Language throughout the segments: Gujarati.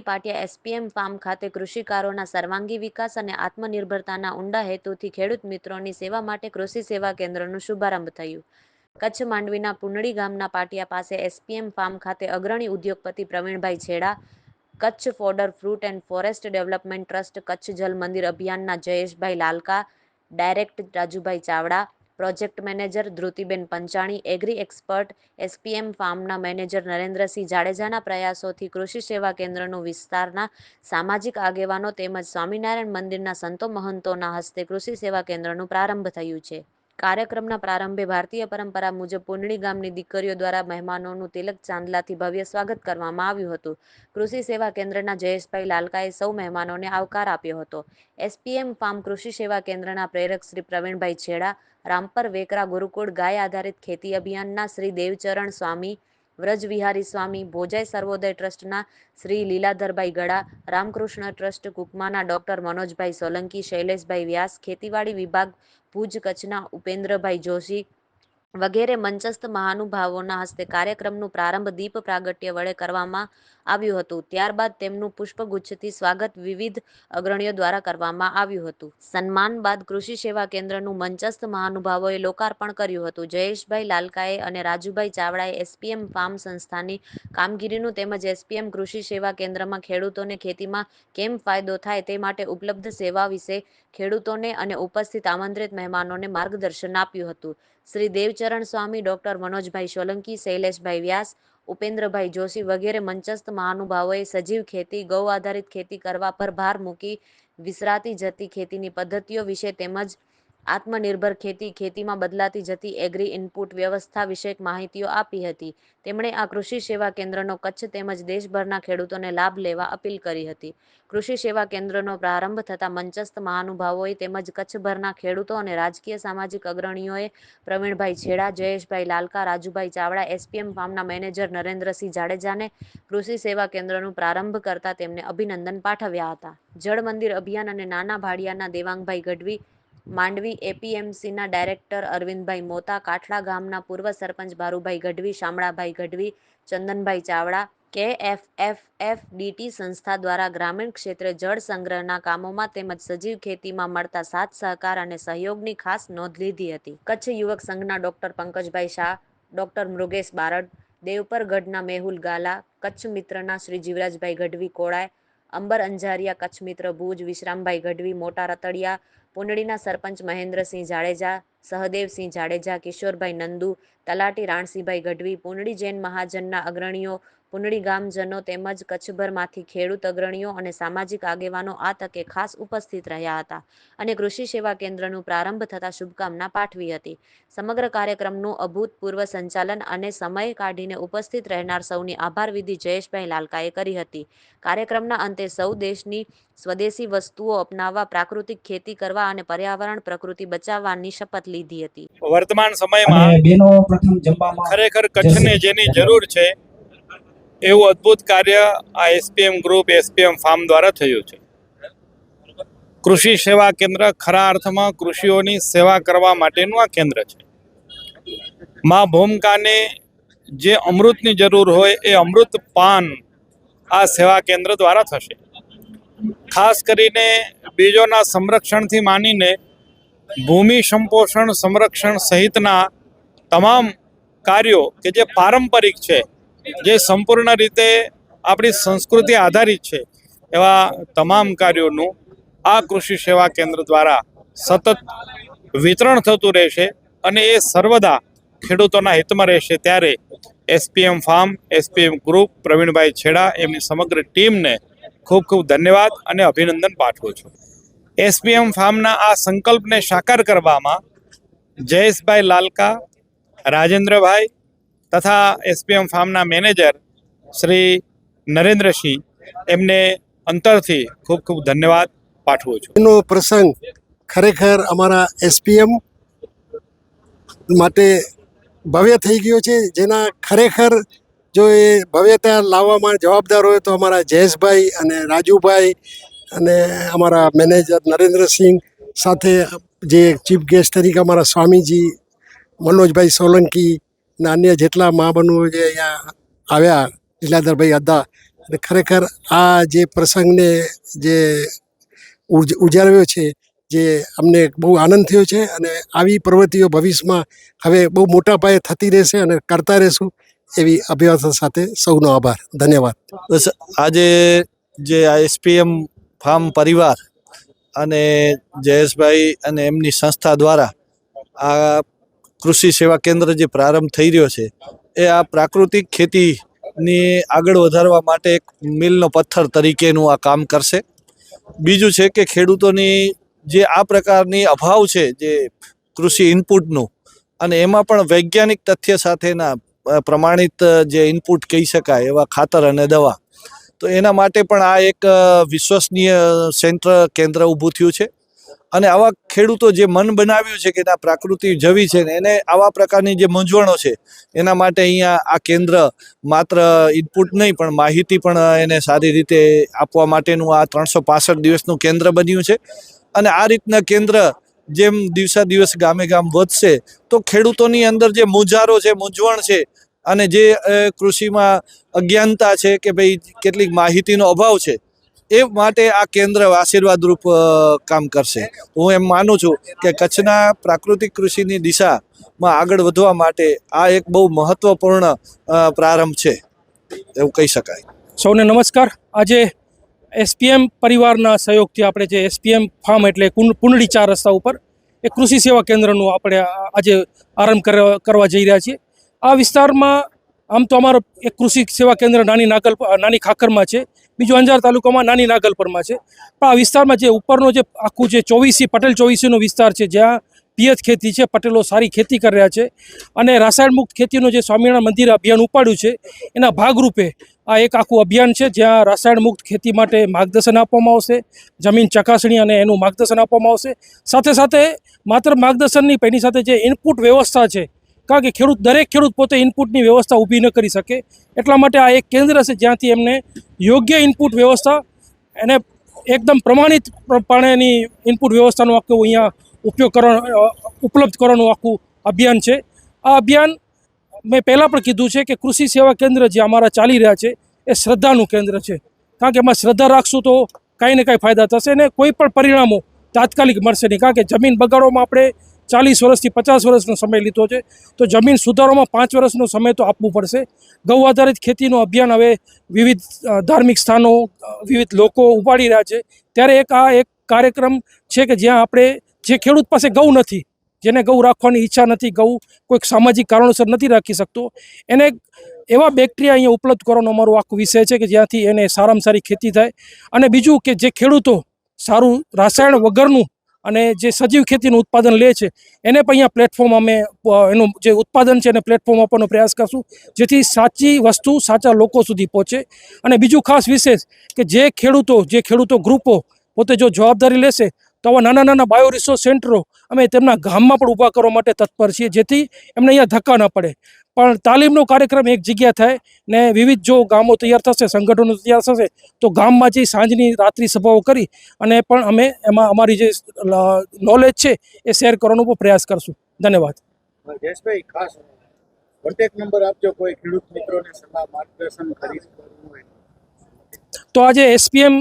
પુનડી પાટિયા એસપીએમ ફાર્મ ખાતે કૃષિકારોના સર્વાંગી વિકાસ અને આત્મનિર્ભરતાના ઊંડા હેતુથી ખેડૂત મિત્રોની સેવા માટે કૃષિ સેવા કેન્દ્રનું શુભારંભ થયું. કચ્છ માંડવીના પુનડી ગામના પાટિયા પાસે એસપીએમ ફાર્મ ખાતે અગ્રણી ઉદ્યોગપતિ Pravinbhai Chheda, Kutch fodder fruit and forest development trust Kutch Jal Mandir અભિયાનના Jayeshbhai Lalka, direct Rajubhai Chavda project manager Dhrutiben Panchani, agri expert SPM ફાર્મના manager Narendrasinh જાડેજાના પ્રયાસોથી કૃષિ સેવા કેન્દ્રનું વિસ્તારના સામાજિક આગેવાનો તેમજ સ્વામિનારાયણ મંદિરના સંતો મહંતોના હસ્તે કૃષિ સેવા કેન્દ્રનું પ્રારંભ થયું છે. કાર્યક્રમના પ્રારંભે ભારતીય પરંપરા મુજબ પુંડળી ગામની દીકરીઓ દ્વારા મહેમાનોનું તિલક ચાંદલાથી ભવ્ય સ્વાગત કરવામાં આવ્યું હતું. કૃષિ સેવા કેન્દ્રના જયેશભાઈ લાલકાએ સૌ મહેમાનોને આવકાર આપ્યો હતો. એસપીએમ ફાર્મ કૃષિ સેવા કેન્દ્રના પ્રેરક શ્રી પ્રવીણભાઈ છેડા રામપર વેકરા ગુરુકુળ ગાય આધારિત ખેતી અભિયાનના શ્રી દેવચરણ સ્વામી, વ્રજવિહારી સ્વામી, ભોજાઈ સર્વોદય ટ્રસ્ટના શ્રી લીલાધરભાઈ ગળા રામકૃષ્ણ ટ્રસ્ટ કુકમાના ડોક્ટર મનોજભાઈ સોલંકી, શૈલેષભાઈ વ્યાસ, ખેતીવાડી વિભાગ ભુજ કચ્છના ઉપેન્દ્રભાઈ જોશી વગેરે મંચસ્થ મહાનુભાવોના હસ્તે કાર્યક્રમનું પ્રારંભ દીપ પ્રાગટ્ય વડે કરવામાં આવ્યું હતું. ત્યારબાદ તેમનું પુષ્પગુચ્છથી સ્વાગત વિવિધ અગ્રણીઓ દ્વારા કરવામાં આવ્યું હતું. સન્માન બાદ કૃષિ સેવા કેન્દ્રનું મંચસ્થ મહાનુભાવોએ લોકાર્પણ કર્યું હતું. જયેશભાઈ લાલકાએ અને રાજુભાઈ ચાવડાએ એસપીએમ ફાર્મ સંસ્થાની કામગીરીનું તેમજ એસપીએમ કૃષિ સેવા કેન્દ્રમાં ખેડૂતોને ખેતીમાં કેમ ફાયદો થાય તે માટે ઉપલબ્ધ સેવા વિશે ખેડૂતોને અને ઉપસ્થિત આમંત્રિત મહેમાનોને માર્ગદર્શન આપ્યું હતું. શ્રી દેવચરણ સ્વામી, ડોક્ટર મનોજભાઈ સોલંકી, શૈલેષભાઈ વ્યાસ ઉપેન્દ્રભાઈ જોશી વગેરે મંચસ્થ મહાનુભાવોએ સજીવ ખેતી, ગૌ આધારિત ખેતી કરવા પર ભાર મૂકી, વિસરાતી જતી ખેતીની પદ્ધતિઓ વિશે તેમજ આત્મનિર્ભર ખેતી, ખેતીમાં બદલાતી જતી એગ્રી ઇનપુટ વ્યવસ્થા વિષયક માહિતીઓ આપી હતી. તેમણે આ કૃષિ સેવા કેન્દ્રનો કચ્છ તેમજ દેશભરના ખેડૂતોને લાભ લેવા અપીલ કરી હતી. કૃષિ સેવા કેન્દ્રનો પ્રારંભ થતાં મંચસ્થ મહાનુભાવોએ તેમજ કચ્છભરના ખેડૂતો અને રાજકીય સામાજિક અગ્રણીઓએ પ્રવીણભાઈ છેડા, જયેશભાઈ લાલકા, રાજુભાઈ ચાવડા, એસપીએમ ફાર્મના મેનેજર નરેન્દ્રસિંહ જાડેજાને કૃષિ સેવા કેન્દ્રનું પ્રારંભ કરતા તેમને અભિનંદન પાઠવ્યા હતા. જળ મંદિર અભિયાન અને નાના ભાડિયાના દેવાંગભાઈ ગઢવી માંડવી એપીએમસીના ડાયરેક્ટર અરવિંદભાઈ મોતા, કાઠલા ગામના પૂર્વ સરપંચ ભારુભાઈ ગઢવી, શામળાભાઈ ગઢવી, ચંદનભાઈ ચાવડા કે એફ એફ એફ ડીટી સંસ્થા દ્વારા ગ્રામીણ ક્ષેત્રે જળ સંગ્રહના કામોમાં તેમજ સજીવ ખેતીમાં મળતા સાથ સહકાર અને સહયોગની ખાસ નોંધ લીધી હતી. કચ્છ યુવક સંઘના ડોક્ટર પંકજભાઈ શાહ, ડોક્ટર મૃગેશ બારડ, દેવપરગઢના મેહુલ ગાલા, કચ્છ મિત્રના શ્રી જીવરાજભાઈ ગઢવી કોળાય અંબર અંજારિયા કચ્છ મિત્ર ભુજ, વિશ્રામભાઈ ગઢવી, મોટા રતડિયા, પુંડળીના સરપંચ મહેન્દ્રસિંહ જાડેજા, સહદેવસિંહ જાડેજા, કિશોરભાઈ નંદુ, તલાટી રાણસીભાઈ ગઢવી, પુંડળી જૈન મહાજનના અગ્રણીઓ પુંડળી ગામજનો તેમજ કચ્છભરમાંથી ખેડૂત અગ્રણીઓ અને સામાજિક આગેવાનો આ તકે ખાસ ઉપસ્થિત રહ્યા હતા અને કૃષિ સેવા કેન્દ્રનું પ્રારંભ થતાં શુભકામના પાઠવી હતી. સમગ્ર કાર્યક્રમનું અભૂતપૂર્વ સંચાલન અને સમય કાઢીને ઉપસ્થિત રહેનાર સૌની આભાર વિધિ જયેશભાઈ લાલકાએ કરી હતી. કાર્યક્રમના અંતે સૌ દેશની સ્વદેશી વસ્તુઓ અપનાવવા પ્રાકૃતિક ખેતી કરવા અને પર્યાવરણ પ્રકૃતિ બચાવવાની શપથ લીધી હતી. વર્તમાન સમયમાં ખરેખર કચ્છને જેની જરૂર છે એવું અદ્ભુત કાર્ય આ એસપીએમ ગ્રુપ એસપીએમ ફાર્મ દ્વારા થયું છે. કૃષિ સેવા કેન્દ્ર ખરા અર્થમાં કૃષિઓની સેવા કરવા માટેનું આ કેન્દ્ર છે. મા ભૂમકાને જે અમૃતની જરૂર હોય એ અમૃત પાન આ સેવા કેન્દ્ર દ્વારા થશે. ખાસ કરીને બીજોના સંરક્ષણથી માનીને ભૂમિ સંપોષણ સંરક્ષણ સહિતના તમામ કાર્યો કે જે પારંપરિક છે જે સંપૂર્ણ રીતે આપણી સંસ્કૃતિ આધારિત છે, એવા તમામ કાર્યોનું આ કૃષિ સેવા કેન્દ્ર દ્વારા સતત વિતરણ થતું રહેશે અને એ સર્વદા ખેડૂતોના હિતમાં રહેશે ત્યારે SPM farm, SPM group, Pravinbhai Chheda એમની સમગ્ર ટીમને ખૂબ ખૂબ ધન્યવાદ અને અભિનંદન પાઠવું છું. એસપીએમ ફાર્મના આ સંકલ્પને સાકાર કરવામાં જયેશભાઈ લાલકા, રાજેન્દ્રભાઈ તથા એસપીએમ ફાર્મના મેનેજર શ્રી નરેન્દ્રસિંહ, એમને અંતરથી ખૂબ ખૂબ ધન્યવાદ પાઠવું છું. એનો પ્રસંગ ખરેખર અમારા એસપીએમ માટે ભવ્ય થઈ ગયો છે. જેના ખરેખર જો એ ભવ્યતા લાવવામાં જવાબદાર હોય તો અમારા જયેશભાઈ અને રાજુભાઈ અને અમારા મેનેજર નરેન્દ્રસિંહ સાથે જે ચીફ ગેસ્ટ તરીકે અમારા સ્વામીજી, મનોજભાઈ સોલંકી અને અન્ય જેટલા મહાબનુઓ જે અહીંયા આવ્યા, લીલાધરભાઈ અદા અને ખરેખર આ જે પ્રસંગને જે ઉજ- ઉજાવ્યો છે, જે અમને બહુ આનંદ થયો છે, અને આવી પ્રવૃત્તિઓ ભવિષ્યમાં હવે બહુ મોટા પાયે થતી રહેશે અને કરતા રહેશું, એવી અભિવાદન સાથે સૌનો આભાર. ધન્યવાદ. આજે જે આ એસપીએમ ફાર્મ પરિવાર અને જયેશભાઈ અને એમની સંસ્થા દ્વારા આ કૃષિ સેવા કેન્દ્ર જે પ્રારંભ થઈ રહ્યો છે, એ આ પ્રાકૃતિક ખેતીની આગળ વધારવા માટે એક મિલનો પથ્થર તરીકેનું આ કામ કરશે. બીજું છે કે ખેડૂતોની જે આ પ્રકારની અભાવ છે જે કૃષિ ઇનપુટનું, અને એમાં પણ વૈજ્ઞાનિક તથ્ય સાથેના પ્રમાણિત જે ઇનપુટ કહી શકાય એવા ખાતર અને દવા, તો એના માટે પણ આ એક વિશ્વસનીય સેન્ટર કેન્દ્ર ઊભું થયું છે. અને આવા ખેડૂતો જે મન બનાવ્યું છે કે ત્યાં પ્રાકૃતિ જવી છે ને એને આવા પ્રકારની જે મૂંઝવણો છે, એના માટે અહીંયા આ કેન્દ્ર માત્ર ઇનપુટ નહીં, પણ માહિતી પણ એને સારી રીતે આપવા માટેનું આ ત્રણસો પાસઠ દિવસનું કેન્દ્ર બન્યું છે. અને આ રીતના કેન્દ્ર જેમ દિવસા દિવસ ગામે ગામ વધશે, તો ખેડૂતોની અંદર જે મૂંઝારો છે, મૂંઝવણ છે, અને જે કૃષિમાં અજ્ઞાનતા છે કે ભાઈ કેટલીક માહિતીનો અભાવ છે એ માટે આ કેન્દ્ર આશીર્વાદરૂપ કામ કરશે. હું એમ માનું છું કે કચ્છના પ્રાકૃતિક કૃષિની દિશામાં આગળ વધવા માટે આ એક બહુ મહત્વપૂર્ણ પ્રારંભ છે. એવું કહી શકાય. સૌને નમસ્કાર. આજે એસપીએમ પરિવારના સહયોગથી આપણે જે એસપીએમ ફાર્મ એટલે કુંડળી ચાર રસ્તા ઉપર એ કૃષિ સેવા કેન્દ્રનું આપણે આજે આરંભ કરવા જઈ રહ્યા છીએ. આ વિસ્તારમાં આમ તો અમારો એક કૃષિ સેવા કેન્દ્ર નાની નાકલ નાની ખાખરમાં છે. બીજું અંજાર તાલુકામાં નાની નાગલપરમાં છે. પણ આ વિસ્તારમાં જે ઉપરનો જે આખું જે ચોવીસી, પટેલ ચોવીસીનો વિસ્તાર છે, જ્યાં પિયત ખેતી છે, પટેલો સારી ખેતી કરી રહ્યા છે. અને રાસાયણ મુક્ત ખેતીનું જે સ્વામિનારાયણ મંદિર અભિયાન ઉપાડ્યું છે, એના ભાગરૂપે આ એક આખું અભિયાન છે, જ્યાં રાસાયણ મુક્ત ખેતી માટે માર્ગદર્શન આપવામાં આવશે, જમીન ચકાસણી અને એનું માર્ગદર્શન આપવામાં આવશે. સાથે સાથે માત્ર માર્ગદર્શનની એની સાથે જે ઇનપુટ વ્યવસ્થા છે, કારણ કે ખેડૂત દરેક ખેડૂત પોતે ઇનપુટની વ્યવસ્થા ઊભી ન કરી શકે. એટલા માટે આ એક કેન્દ્ર છે, જ્યાંથી એમને યોગ્ય ઇનપુટ વ્યવસ્થા એને એકદમ પ્રમાણિત પ્રમાણેની ઇનપુટ વ્યવસ્થાનો આખું અહીંયા ઉપયોગ કરવાનો ઉપલબ્ધ કરવાનું આખું અભિયાન છે. આ અભિયાન મેં પહેલાં પણ કીધું છે કે કૃષિ સેવા કેન્દ્ર જે અમારા ચાલી રહ્યા છે એ શ્રદ્ધાનું કેન્દ્ર છે. કારણ કે એમાં શ્રદ્ધા રાખશું તો કાંઈ ને કાંઈ ફાયદા થશે અને કોઈ પણ પરિણામો તાત્કાલિક મળશે નહીં. કારણ કે જમીન બગાડવામાં આપણે ચાલીસ વર્ષથી પચાસ વર્ષનો સમય લીધો છે. તો જમીન સુધારોમાં પાંચ વર્ષનો સમય તો આપવું પડશે. ગૌ આધારિત ખેતીનું અભિયાન હવે વિવિધ ધાર્મિક સ્થાનો વિવિધ લોકો ઉપાડી રહ્યા છે. ત્યારે એક આ એક કાર્યક્રમ છે કે જ્યાં આપણે જે ખેડૂત પાસે ગૌ નથી, જેને ગૌ રાખવાની ઈચ્છા નથી, ગૌ કોઈક સામાજિક કારણોસર નથી રાખી શકતો, એને એવા બેક્ટેરિયા અહીંયા ઉપલબ્ધ કરવાનો અમારો આખો વિષય છે કે જ્યાંથી એને સારામાં સારી ખેતી થાય. અને બીજું કે જે ખેડૂતો સારું રાસાયણ વગરનું અને જે સજીવ ખેતીનું ઉત્પાદન લે છે, એને પણ અહીંયા પ્લેટફોર્મ અમે એનું જે ઉત્પાદન છે એને પ્લેટફોર્મ આપવાનો પ્રયાસ કરશું, જેથી સાચી વસ્તુ સાચા લોકો સુધી પહોંચે. અને બીજું ખાસ વિશેષ કે જે ખેડૂતો જે ખેડૂતો ગ્રુપો પોતે જો જવાબદારી લેશે, તો આવા નાના નાના બાયો રિસોર્સ સેન્ટરો અમે તેમના ગામમાં પણ ઊભા કરવા માટે તત્પર છીએ, જેથી એમને અહીંયા ધક્કા ન પડે. પણ તાલીમનો કાર્યક્રમ એક જગ્યા થાય ને વિવિધ જો ગામો તૈયાર થશે સંગઠનો તૈયાર થશે તો ગામમાં જઈ સાંજની રાત્રિ સભાઓ કરી અને પણ અમે એમાં અમારી જે નોલેજ છે એ શેર કરવાનો પણ પ્રયાસ કરશું. ધન્યવાદ. જયેશભાઈ ખાસ કોન્ટેક્ટ નંબર આપજો કોઈ ખેડૂત મિત્રોને સલાહ માર્ગદર્શન કરી તો. આજે એસપીએમ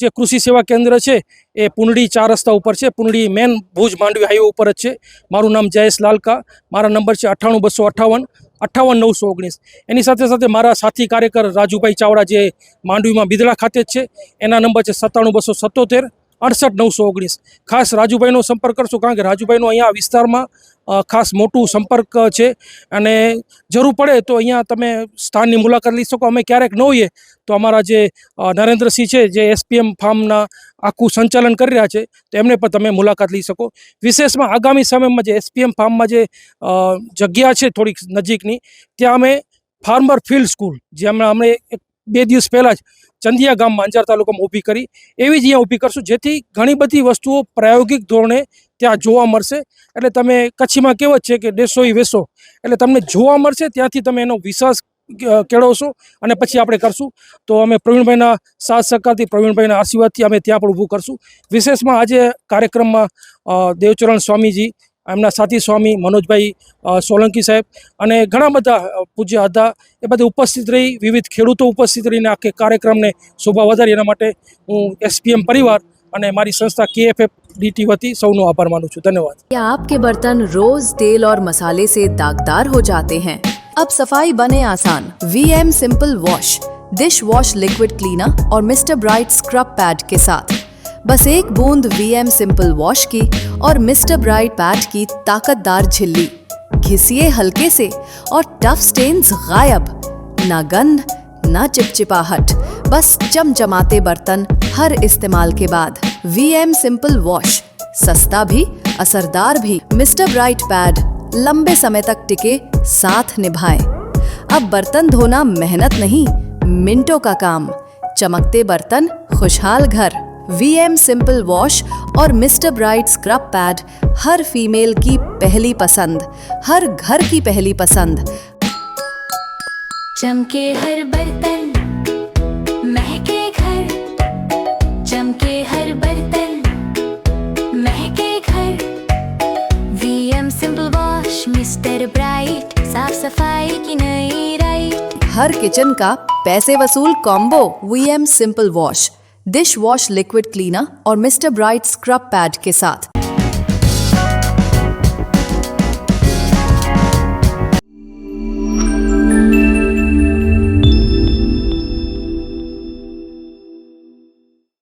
જે કૃષિ સેવા કેન્દ્ર છે એ પુનડી ચાર રસ્તા ઉપર છે. પુનડી મેન ભુજ માંડવી હાઈવે ઉપર જ છે. મારું નામ જયેશ લાલકા. મારા નંબર છે અઠ્ઠાણું બસો અઠ્ઠાવન અઠ્ઠાવન નવસો ઓગણીસ. એની સાથે સાથે મારા સાથી કાર્યકર રાજુભાઈ ચાવડા જે માંડવીમાં બિદડા ખાતે જ છે, એના નંબર છે સત્તાણું બસો સત્તોતેર, અડસઠ નવસો ઓગણીસ. ખાસ રાજુભાઈનો સંપર્ક કરશો કારણ કે રાજુભાઈનો અહીંયા વિસ્તારમાં ખાસ મોટું સંપર્ક છે. અને જરૂર પડે તો અહીંયા તમે સ્થાનની મુલાકાત લઈ શકો. અમે ક્યારેક ન હોઈએ તો અમારા જે નરેન્દ્રસિંહ છે, જે એસપીએમ ફાર્મના આખું સંચાલન કરી રહ્યા છે તો એમને પણ તમે મુલાકાત લઈ શકો. વિશેષમાં આગામી સમયમાં જે એસપીએમ ફાર્મમાં જે જગ્યા છે થોડીક નજીકની, ત્યાં અમે ફાર્મર ફિલ્ડ સ્કૂલ, જે હમણાં અમે બે દિવસ પહેલાં જ ચંદિયા ગામમાં અંજાર તાલુકામાં ઊભી કરી. એવી જ અહીંયા ઊભી કરશું. જેથી ઘણી બધી વસ્તુઓ પ્રાયોગિક ધોરણે ત્યાં જોવા મળશે. એટલે તમે કચ્છીમાં કહેવત છે કે દેશો ઈ વેસો. એટલે તમને જોવા મળશે, ત્યાંથી તમે એનો વિશ્વાસ કેળવશો અને પછી આપણે કરશું. તો અમે પ્રવીણભાઈના સાથ સહકારથી, પ્રવીણભાઈના આશીર્વાદથી અમે ત્યાં પણ ઊભું કરશું. વિશેષમાં આજે કાર્યક્રમમાં દેવચરણ સ્વામીજી એમના સાથી સ્વામી મનોજભાઈ અ, સોલંકી સાહેબ અને ઘણા બધા અ, પૂજ્ય હતા એ બધા ઉપસ્થિત રહી વિવિધ ખેડૂતો ઉપસ્થિત રહીને આખે કાર્યક્રમને શોભા વધારી એના માટે હું એસપીએમ પરિવાર અને મારી સંસ્થા કેએફએફ ડીટી વતી સૌનો આભાર માનું છું ધન્યવાદ क्या आपके बर्तन रोज तेल और मसाले से दागदार हो जाते हैं अब सफाई बने आसान V M simple wash dish wash liquid cleaner और मिस्टर ब्राइट स्क्रब पैड के साथ बस एक बूंद वी एम सिंपल वॉश की और मिस्टर ब्राइट पैड की ताकतदार झिल्ली। घिसिए हल्के से और टफ स्टेन्स गायब। ना गंध ना चिपचिपाहट। बस चमचमाते बर्तन हर इस्तेमाल के बाद। वी एम सिंपल वॉश सस्ता भी, असरदार भी। मिस्टर ब्राइट पैड लंबे समय तक टिके, साथ निभाए। अब बर्तन धोना मेहनत नहीं, मिनटों का काम। चमकते बर्तन, खुशहाल घर। वी एम सिंपल वॉश और मिस्टर ब्राइट स्क्रब पैड हर फीमेल की पहली पसंद हर घर की पहली पसंद। चमके हर बर्तन महके घर। चमके हर बर्तन महके घर। VM simple wash Mr bright साफ़ सफ़ाई की नई राइट हर किचन का पैसे वसूल combo V M simple wash dish wash liquid cleaner और मिस्टर ब्राइट स्क्रब पैड के साथ